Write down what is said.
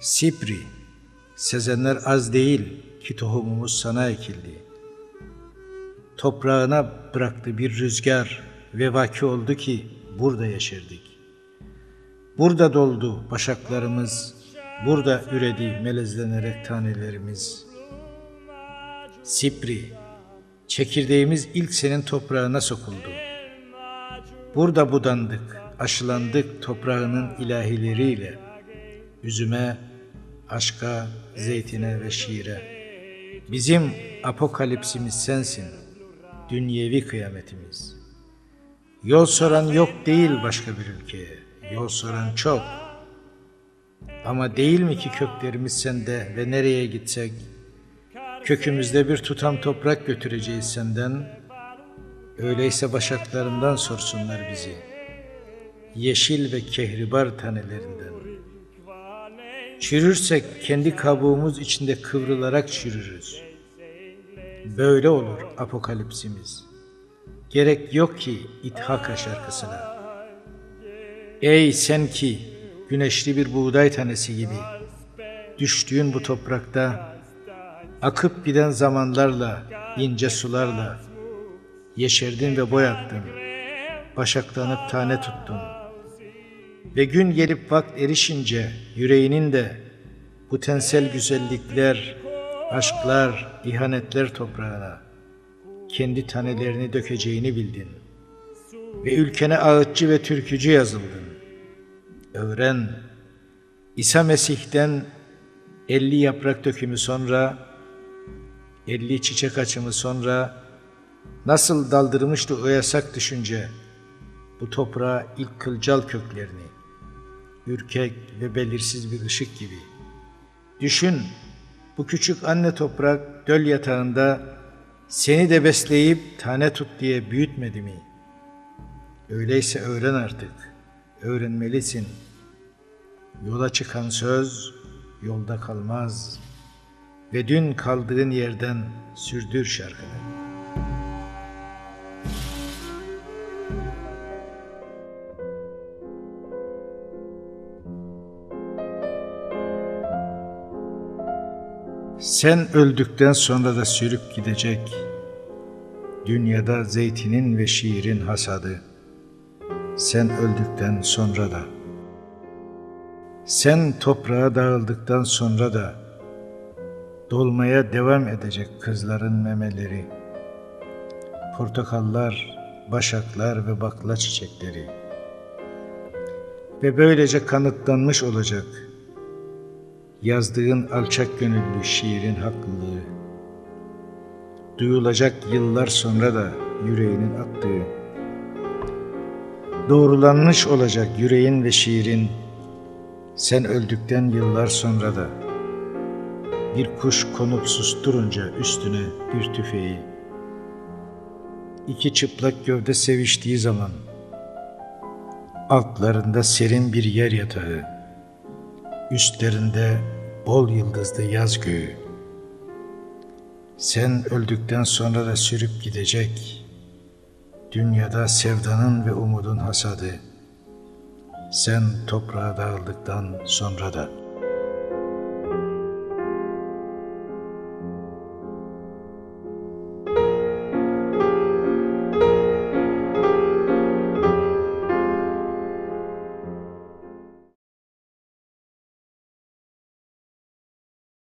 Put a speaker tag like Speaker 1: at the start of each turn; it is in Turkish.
Speaker 1: Sipri, sezenler az değil ki tohumumuz sana ekildi. Toprağına bıraktı bir rüzgar ve vaki oldu ki burada yeşerdik. Burada doldu başaklarımız, burada üredi melezlenerek tanelerimiz. Sipri, çekirdeğimiz ilk senin toprağına sokuldu. Burada budandık, aşılandık toprağının ilahileriyle. Üzüme, aşka, zeytine ve şiire. Bizim apokalipsimiz sensin, dünyevi kıyametimiz. Yol soran yok değil başka bir ülkeye, yol soran çok. Ama değil mi ki köklerimiz sende ve nereye gitsek, kökümüzde bir tutam toprak götüreceğiz senden, öyleyse başaklarından sorsunlar bizi, yeşil ve kehribar tanelerinden. Çürürsek kendi kabuğumuz içinde kıvrılarak çürürüz. Böyle olur apokalipsimiz. Gerek yok ki İthaka şarkısına. Ey sen ki güneşli bir buğday tanesi gibi düştüğün bu toprakta akıp giden zamanlarla, ince sularla yeşerdin ve boyattın. Başaklanıp tane tuttun. Ve gün gelip vakt erişince yüreğinin de bu tensel güzellikler, aşklar, ihanetler toprağına kendi tanelerini dökeceğini bildin. Ve ülkene ağıtçı ve türkücü yazıldın. Öğren, İsa Mesih'ten elli yaprak dökümü sonra, elli çiçek açımı sonra, nasıl daldırmıştı o yasak düşünce, bu toprağa ilk kılcal köklerini, ürkek ve belirsiz bir ışık gibi. Düşün, bu küçük anne toprak döl yatağında seni de besleyip tane tut diye büyütmedi mi? Öyleyse öğren artık, öğrenmelisin. Yola çıkan söz yolda kalmaz ve dün kaldığın yerden sürdür şarkını. Sen öldükten sonra da sürüp gidecek dünyada zeytinin ve şiirin hasadı. Sen öldükten sonra da sen toprağa dağıldıktan sonra da dolmaya devam edecek kızların memeleri. Portakallar, başaklar ve bakla çiçekleri. Ve böylece kanıtlanmış olacak yazdığın alçak gönüllü şiirin haklılığı, duyulacak yıllar sonra da yüreğinin attığı, doğrulanmış olacak yüreğin ve şiirin, sen öldükten yıllar sonra da, bir kuş konup susturunca üstüne bir tüfeği, iki çıplak gövde seviştiği zaman, altlarında serin bir yer yatağı, üstlerinde bol yıldızlı yaz göğü. Sen öldükten sonra da sürüp gidecek, dünyada sevdanın ve umudun hasadı, sen toprağa dağıldıktan sonra da.''